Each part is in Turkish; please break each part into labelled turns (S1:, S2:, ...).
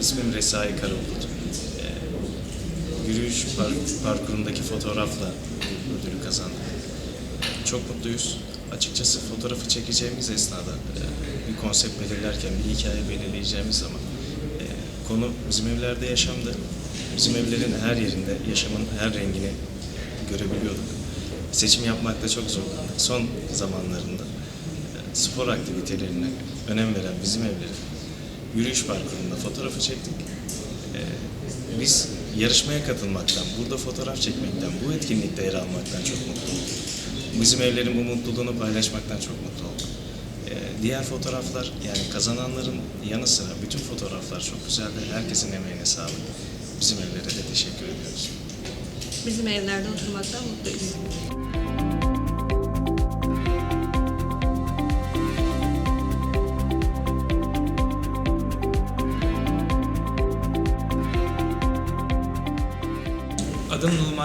S1: ismim Resai Karabulut. Ee, yürüyüş par- parkurundaki fotoğrafla ödülü kazandım. Çok mutluyuz. Açıkçası fotoğrafı çekeceğimiz esnada e, bir konsept belirlerken, bir hikaye belirleyeceğimiz zaman e, konu bizim evlerde yaşamdı. Bizim evlerin her yerinde yaşamın her rengini görebiliyorduk. Seçim yapmakta çok zorlandık. Son zamanlarında e, spor aktivitelerine önem veren bizim evlerin yürüyüş parkurunda fotoğrafı çektik. E, Biz yarışmaya katılmaktan, burada fotoğraf çekmekten, bu etkinlikte yer almaktan çok mutlu olduk. Bizim evlerin bu mutluluğunu paylaşmaktan çok mutlu oldum. Ee, diğer fotoğraflar yani kazananların yanı sıra bütün fotoğraflar çok güzeldi. Herkesin emeğine sağlık. Bizim evlere de teşekkür ediyoruz.
S2: Bizim evlerde oturmaktan mutluyuz.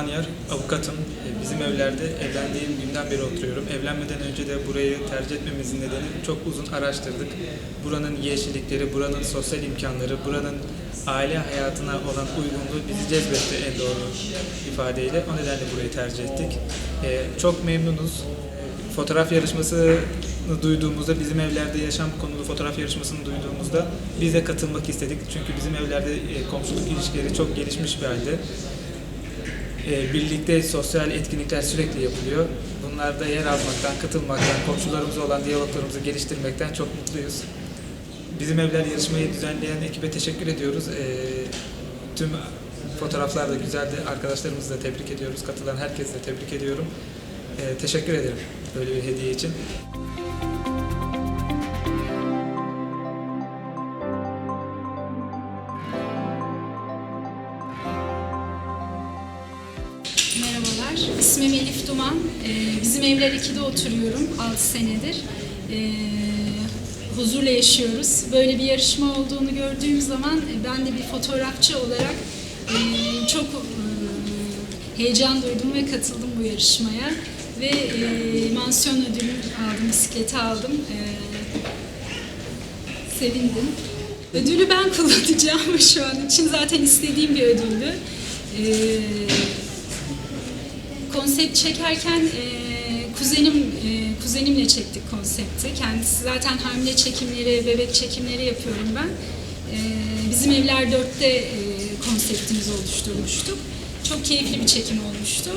S3: Adım Numan Yar, avukatım. Ee, Bizim evlerde evlendiğim günden beri oturuyorum. Evlenmeden önce de burayı tercih etmemizin nedeni çok uzun araştırdık. Buranın yeşillikleri, buranın sosyal imkanları, buranın aile hayatına olan uygunluğu bizi cezbetti en doğru ifadeyle. O nedenle burayı tercih ettik. Ee, Çok memnunuz. Fotoğraf yarışmasını duyduğumuzda, bizim evlerde yaşam konulu fotoğraf yarışmasını duyduğumuzda biz de katılmak istedik. Çünkü bizim evlerde e, komşuluk ilişkileri çok gelişmiş bir halde. E, birlikte sosyal etkinlikler sürekli yapılıyor. Bunlarda yer almaktan, katılmaktan, komşularımızla olan diyaloglarımızı geliştirmekten çok mutluyuz. Bizim evler yarışmayı düzenleyen ekibe teşekkür ediyoruz. E, tüm fotoğraflar da güzeldi. Arkadaşlarımızı da tebrik ediyoruz. Katılan herkesi de tebrik ediyorum. E, teşekkür ederim böyle bir hediye için.
S4: Merhabalar, ismim Elif Duman. Ee, bizim evler 2'de oturuyorum 6 senedir. Ee, huzurla yaşıyoruz. Böyle bir yarışma olduğunu gördüğüm zaman e, ben de bir fotoğrafçı olarak e, çok e, heyecan duydum ve katıldım bu yarışmaya. Ve mansiyon ödülü aldım, bisikleti aldım. Sevindim. Ödülü ben kullanacağım şu an için. Zaten istediğim bir ödüldü. Ee, konsept çekerken e, kuzenim e, kuzenimle çektik konsepti. Kendisi zaten hamile çekimleri, bebek çekimleri yapıyorum ben. E, bizim evler dörtte e, konseptimizi oluşturmuştuk. Çok keyifli bir çekim olmuştu.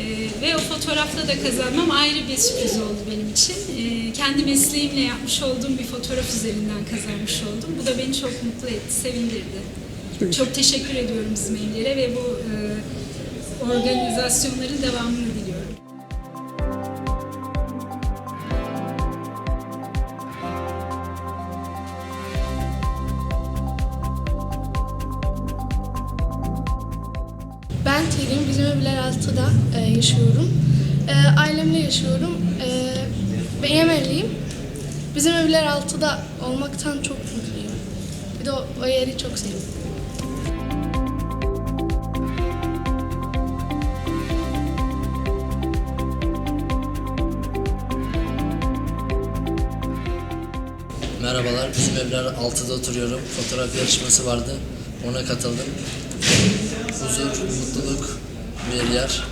S4: E, ve o fotoğrafla da kazanmam ayrı bir sürpriz oldu benim için. E, kendi mesleğimle yapmış olduğum bir fotoğraf üzerinden kazanmış oldum. Bu da beni çok mutlu etti, sevindirdi. Çok teşekkür ediyorum bizim evlere ve bu e, organizasyonların devamını diliyorum.
S5: Ben Terim, bizim evler altıda e, yaşıyorum. E, ailemle yaşıyorum. E, ben Yemenliyim. Bizim evler altıda olmaktan çok mutluyum. Bir de o, o yeri çok seviyorum.
S6: Merhabalar, bizim evler 6'da oturuyorum. Fotoğraf yarışması vardı, ona katıldım. Huzur, mutluluk bir yer.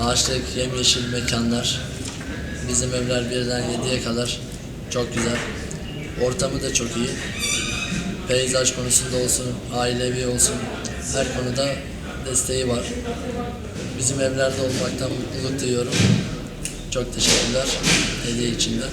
S6: Ağaçlık, yemyeşil mekanlar. Bizim evler birden 7'ye kadar çok güzel. Ortamı da çok iyi. Peyzaj konusunda olsun, ailevi olsun, her konuda desteği var. Bizim evlerde olmaktan mutluluk duyuyorum. Çok teşekkürler hediye için de.